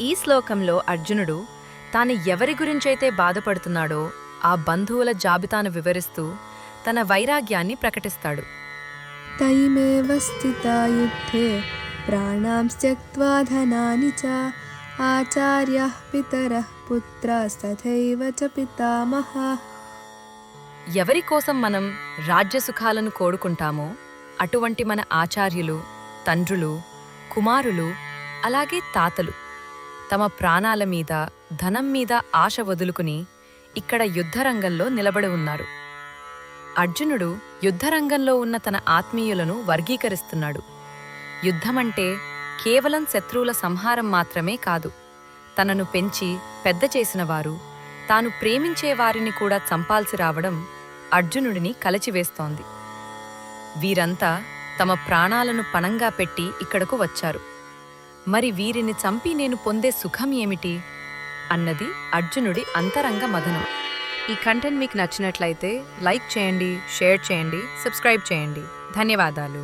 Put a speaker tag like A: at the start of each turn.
A: ఈ శ్లోకంలో అర్జునుడు తాను ఎవరి గురించైతే బాధపడుతున్నాడో ఆ బంధువుల జాబితాను వివరిస్తూ తన వైరాగ్యాన్ని ప్రకటిస్తాడు.
B: తైమేవ స్థితాయుద్ధే ప్రాణాం త్యక్వా ధనాని చ ఆచార్య పితర పుత్ర సథైవ చ పితామహ.
A: ఎవరి కోసం మనం రాజ్య సుఖాలను కోరుకుంటామో అటువంటి మన ఆచార్యులు తండ్రులు కుమారులు అలాగే తాతలు. తమ ప్రాణాల మీద ధనం మీద ఆశ వదులుకుని ఇక్కడ యుద్ధరంగంలో నిలబడి ఉన్నారు. అర్జునుడు యుద్ధరంగంలో ఉన్న తన ఆత్మీయులను వర్గీకరిస్తున్నాడు. యుద్ధమంటే కేవలం శత్రువుల సంహారం మాత్రమే కాదు తనను పెంచి పెద్ద చేసినవారు తాను ప్రేమించే వారిని కూడా చంపాల్సి రావడం అర్జునుడిని కలచివేస్తోంది. వీరంతా తమ ప్రాణాలను పణంగా పెట్టి ఇక్కడకు వచ్చారు. మరి వీరిని చంపి నేను పొందే సుఖం ఏమిటి? అన్నది అర్జునుడి అంతరంగ మదనం ఈ కంటెంట్ మీకు నచ్చినట్లయితే లైక్ చేయండి షేర్ చేయండి సబ్స్క్రైబ్ చేయండి. ధన్యవాదాలు.